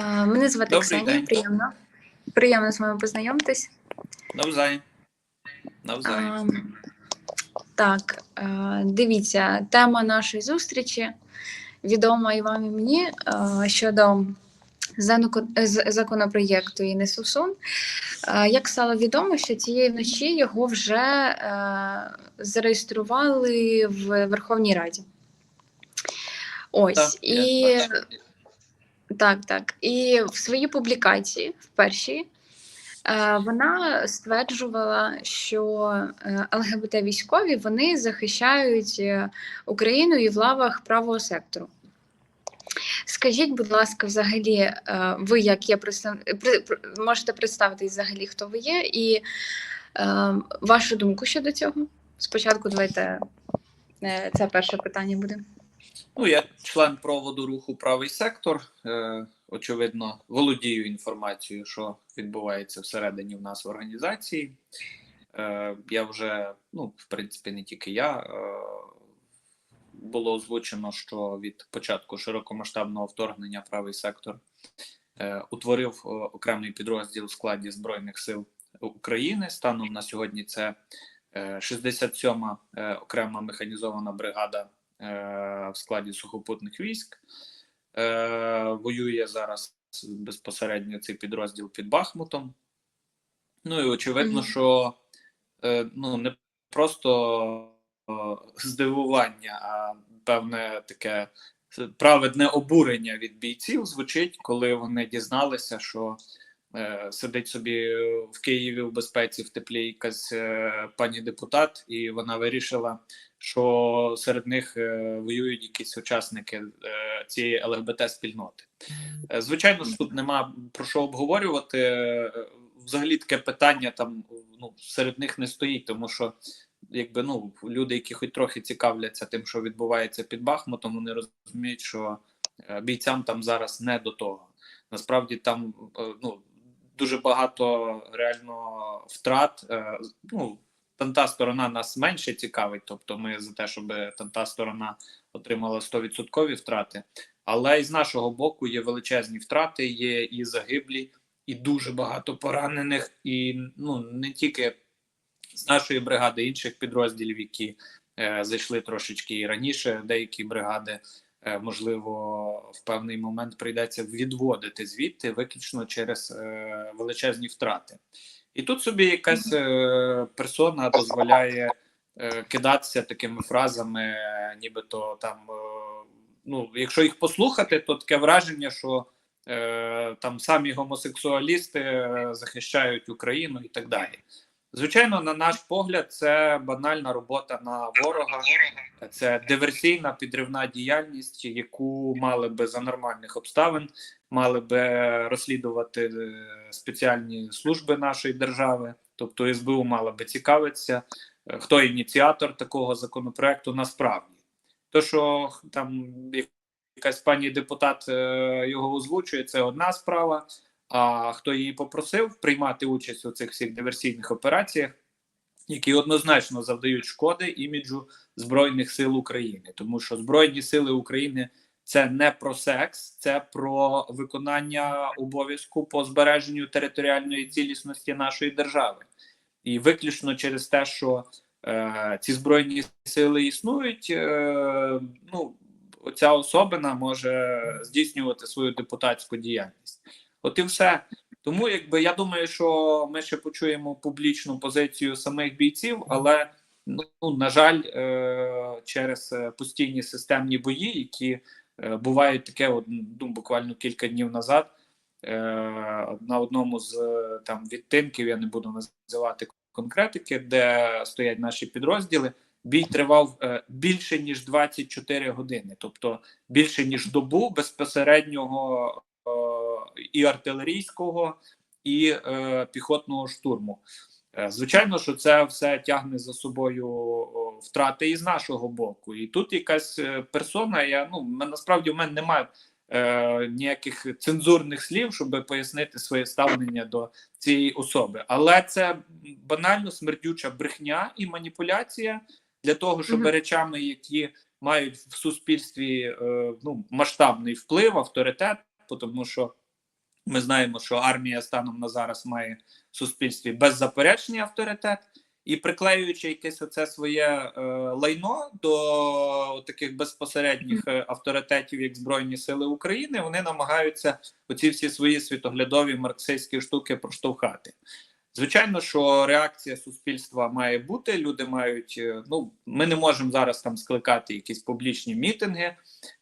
Мене звати Добрий Ксенія, день. приємно. Приємно з вами познайомитись. Навзаєм. Навзаєм. Так, е, дивіться, тема нашої зустрічі відома і вам, і мені е, щодо законопроєкту Інни Сусун. Е, Як стало відомо, що цієї вночі його вже зареєстрували в Верховній Раді. Ось Так, і. Так, так. І в своїй публікації, в першій, е, вона стверджувала, що е, ЛГБТ військові вони захищають е, Україну і в лавах правого сектору. Скажіть, будь ласка, взагалі, ви як є представ... можете представити взагалі, хто ви є, і вашу думку щодо цього? Спочатку давайте це перше питання буде. Ну, я член проводу руху правий сектор. Е, очевидно, володію інформацією, що відбувається всередині в нас в організації. Е, я вже, ну, в принципі, не тільки я. Е, було озвучено, що від початку широкомасштабного вторгнення правий сектор е, утворив е, окремий підрозділ в складі Збройних сил України. Станом на сьогодні це е, 67-ма е, окрема механізована бригада е, в складі сухопутних військ. Е, Воює зараз безпосередньо цей підрозділ під Бахмутом. Ну і очевидно, Мгм. що е, ну, не просто е, здивування, а певне таке праведне обурення від бійців звучить, коли вони дізналися, що е, сидить собі в Києві в безпеці в теплі якась е, пані депутат, і вона вирішила, що серед них е, воюють якісь учасники е, цієї ЛГБТ спільноти. Е, Звичайно ж, тут нема про що обговорювати. Е, Взагалі таке питання там ну, серед них не стоїть, тому що якби ну люди, які хоч трохи цікавляться тим, що відбувається під Бахмутом, вони розуміють, що е, бійцям там зараз не до того. Насправді там е, ну дуже багато реально втрат. Е, Ну там та сторона нас менше цікавить, тобто ми за те, щоб там та сторона отримала 100% втрати. Але і з нашого боку є величезні втрати, є і загиблі, і дуже багато поранених, і ну не тільки з нашої бригади, інших підрозділів, які е, зайшли трошечки і раніше. Деякі бригади, можливо, в певний момент прийдеться відводити звідти виключно через е, величезні втрати. І тут собі якась е, персона дозволяє е, кидатися такими фразами, нібито там. Е, ну, якщо їх послухати, то таке враження, що е, там самі гомосексуалісти е, захищають Україну і так далі. Звичайно, на наш погляд, це банальна робота на ворога, це диверсійна підривна діяльність, яку мали би за нормальних обставин, мали би розслідувати е, спеціальні служби нашої держави, тобто СБУ мала би цікавитися, е, хто ініціатор такого законопроекту насправді. То, що там якась пані депутат е, його озвучує, це одна справа. А хто її попросив приймати участь у цих всіх диверсійних операціях, які однозначно завдають шкоди іміджу Збройних сил України, тому що Збройні сили України це не про секс, це про виконання обов'язку по збереженню територіальної цілісності нашої держави, і виключно через те, що е, ці збройні сили існують, е, ну ця особина може здійснювати свою депутатську діяльність. От і все. Тому, якби я думаю, що ми ще почуємо публічну позицію самих бійців, але ну на жаль, е- через е, постійні системні бої, які е- бувають таке, от, ну, буквально кілька днів назад. Е- на одному з там відтинків, я не буду називати конкретики, де стоять наші підрозділи. Бій тривав е, більше ніж 24 години, тобто більше ніж добу безпосереднього е, і артилерійського, і е, піхотного штурму. Е, Звичайно, що це все тягне за собою втрати і з нашого боку. І тут якась е, персона. Я ну насправді в мене немає е, ніяких цензурних слів, щоб пояснити своє ставлення до цієї особи. Але це банально смердюча брехня і маніпуляція для того, щоб Мгм. речами, які мають в суспільстві е, ну масштабний вплив, авторитет, тому що Ми знаємо, що армія станом на зараз має в суспільстві беззаперечний авторитет, і приклеюючи якесь оце своє е, лайно до таких безпосередніх е, авторитетів, як Збройні Сили України, вони намагаються оці всі свої світоглядові марксистські штуки проштовхати. Звичайно, що реакція суспільства має бути. Люди мають. е, Ну, ми не можемо зараз там скликати якісь публічні мітинги.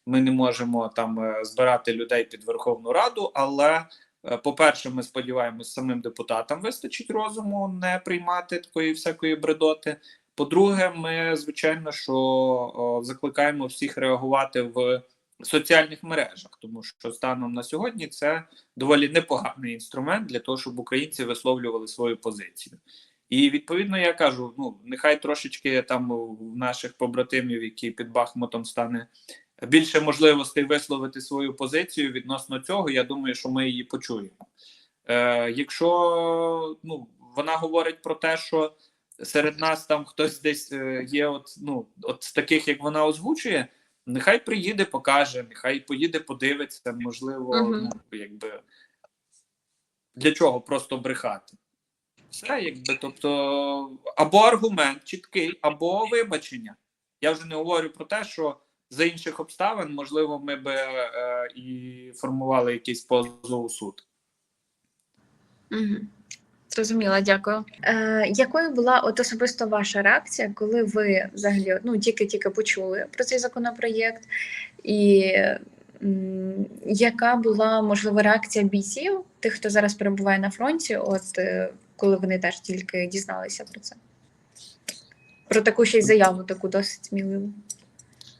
Ми не можемо там е, збирати людей під Верховну Раду. Але, е, по-перше, ми сподіваємось, самим депутатам вистачить розуму не приймати такої всякої бредоти. По-друге, ми звичайно що закликаємо всіх реагувати в соціальних мережах, тому що станом на сьогодні це доволі непоганий інструмент для того, щоб українці висловлювали свою позицію. І відповідно я кажу: ну нехай трошечки там у наших побратимів, які під Бахмутом стане більше можливостей висловити свою позицію відносно цього. Я думаю, що ми її почуємо. Е, Якщо ну вона говорить про те, що серед нас там хтось десь е, є, от ну от таких, як вона озвучує. Нехай приїде, покаже, нехай поїде, подивиться, можливо, ну, якби для чого просто брехати. Все, якби, тобто, або аргумент чіткий, або вибачення. Я вже не говорю про те, що за інших обставин, можливо, ми би е, і формували якийсь позов у суд. Угу. Зрозуміла, дякую. Е, якою була от особисто ваша реакція, коли ви взагалі ну, тільки-тільки почули про цей законопроєкт, і м, яка була можливо реакція бійців, тих, хто зараз перебуває на фронті, от е, коли вони теж тільки дізналися про це? Про таку ще й заяву, таку досить сміливу.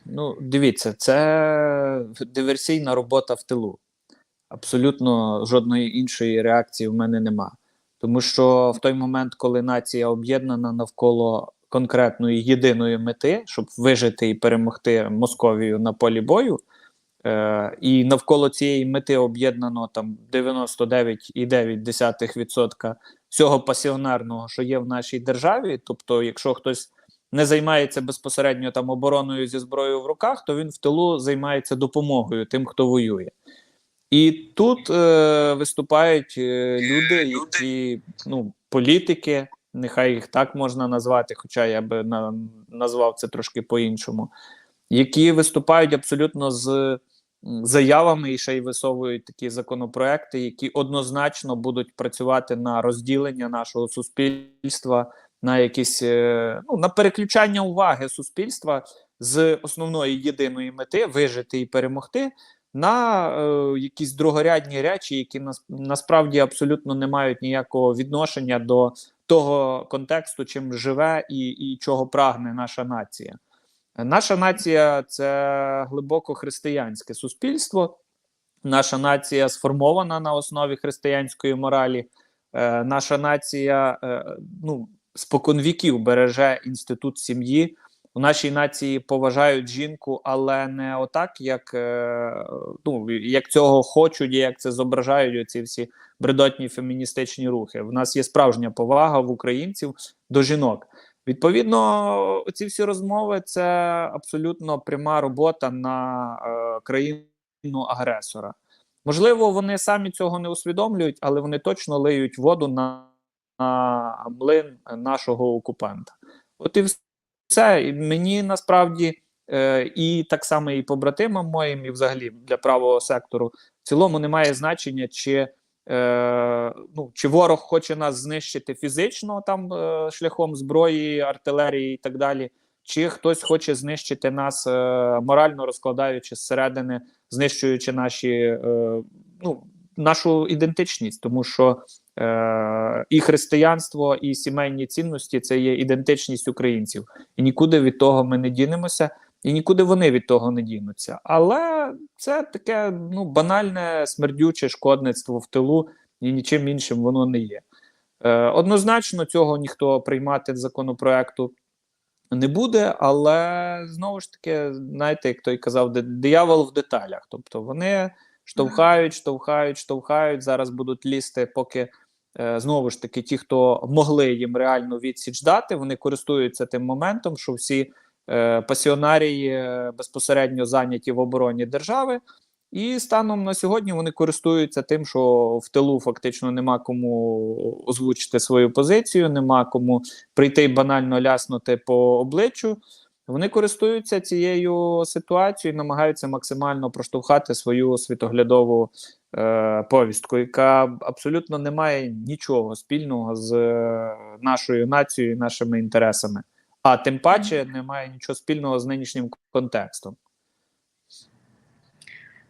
Ну, дивіться, це диверсійна робота в тилу. Абсолютно жодної іншої реакції в мене нема. Тому що в той момент, коли нація об'єднана навколо конкретної єдиної мети, щоб вижити і перемогти Московію на полі бою, е, і навколо цієї мети об'єднано там 99,9% всього пасіонарного, що є в нашій державі. Тобто, якщо хтось не займається безпосередньо там обороною зі зброєю в руках, то він в тилу займається допомогою тим, хто воює. І тут е, виступають е, люди, які ну, політики, нехай їх так можна назвати, хоча я би на, назвав це трошки по-іншому, які виступають абсолютно з заявами і ще й висовують такі законопроекти, які однозначно будуть працювати на розділення нашого суспільства, на якісь е, ну, на переключання уваги суспільства з основної єдиної мети вижити і перемогти на е, якісь другорядні речі, які нас, насправді абсолютно не мають ніякого відношення до того контексту, чим живе і, і чого прагне наша нація. Наша нація це глибоко християнське суспільство. Наша нація сформована на основі християнської моралі. Е, наша нація е, ну, споконвіків береже інститут сім'ї. У нашій нації поважають жінку, але не отак, як, е, ну, як цього хочуть, і як це зображають оці всі бредотні феміністичні рухи. В нас є справжня повага в українців до жінок. Відповідно, ці всі розмови це абсолютно пряма робота на е, країну агресора. Можливо, вони самі цього не усвідомлюють, але вони точно лиють воду на, на млин нашого окупанта. От і все. І мені насправді е, і так само і побратимам моїм, і взагалі для правого сектору в цілому немає значення, чи, е, ну, чи ворог хоче нас знищити фізично там е, шляхом зброї, артилерії і так далі, чи хтось хоче знищити нас е, морально розкладаючи зсередини, знищуючи наші, е, ну, нашу ідентичність, тому що е, і християнство, і сімейні цінності це є ідентичність українців, і нікуди від того ми не дінемося, і нікуди вони від того не дінуться. Але це таке ну банальне смердюче шкодництво в тилу, і нічим іншим воно не є. Е, однозначно, цього ніхто приймати законопроекту не буде, але знову ж таки, знаєте, як той казав, диявол в деталях. Тобто вони штовхають, штовхають, штовхають. Зараз будуть лізти, поки е, знову ж таки ті, хто могли їм реально відсіч дати, вони користуються тим моментом, що всі е, пасіонарії е, безпосередньо зайняті в обороні держави. І станом на сьогодні вони користуються тим, що в тилу фактично нема кому озвучити свою позицію, нема кому прийти банально ляснути по обличчю. Вони користуються цією ситуацією, і намагаються максимально проштовхати свою світоглядову е, повістку, яка абсолютно не має нічого спільного з е, нашою нацією, і нашими інтересами. А тим паче не має нічого спільного з нинішнім контекстом.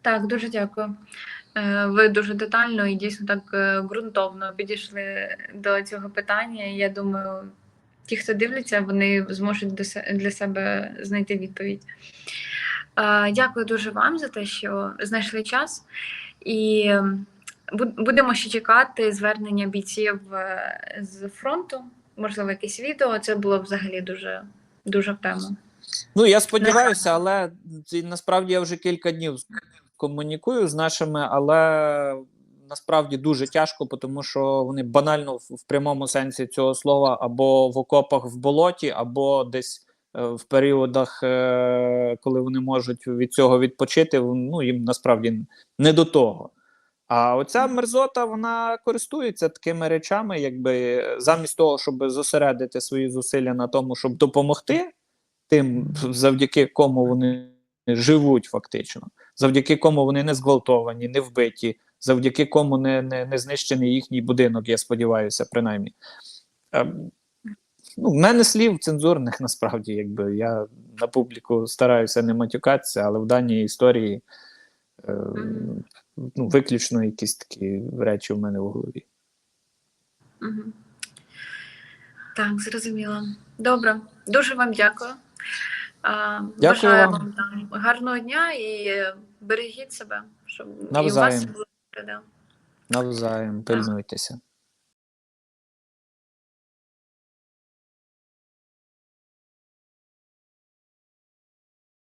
Так, дуже дякую. Е, Ви дуже детально і дійсно так е, ґрунтовно підійшли до цього питання. Я думаю, ті, хто дивляться, вони зможуть для себе знайти відповідь. Дякую дуже вам за те, що знайшли час. І ем, будемо ще чекати звернення бійців е, з фронту. Можливо, якесь відео. Це було взагалі дуже, дуже в тему. Ну я сподіваюся, але насправді я вже кілька днів комунікую з нашими, але насправді дуже тяжко, тому що вони банально в, прямому сенсі цього слова або в окопах в болоті, або десь е, в періодах, е, коли вони можуть від цього відпочити. Ну їм насправді не до того. А оця мерзота вона користується такими речами, якби замість того, щоб зосередити свої зусилля на тому, щоб допомогти тим, завдяки кому вони живуть, фактично, завдяки кому вони не зґвалтовані, не вбиті, завдяки кому не, не, не знищений їхній будинок, я сподіваюся, принаймні. Ем, Ну, в мене слів цензурних насправді, якби я на публіку стараюся не матюкатися, але в даній історії е, ну, виключно якісь такі речі в мене в голові. Так, зрозуміло. Добре, дуже вам дякую. А, Бажаю вам. вам гарного дня і е, берегіть себе, щоб і у вас було. Навзаєм, пильнуйтеся.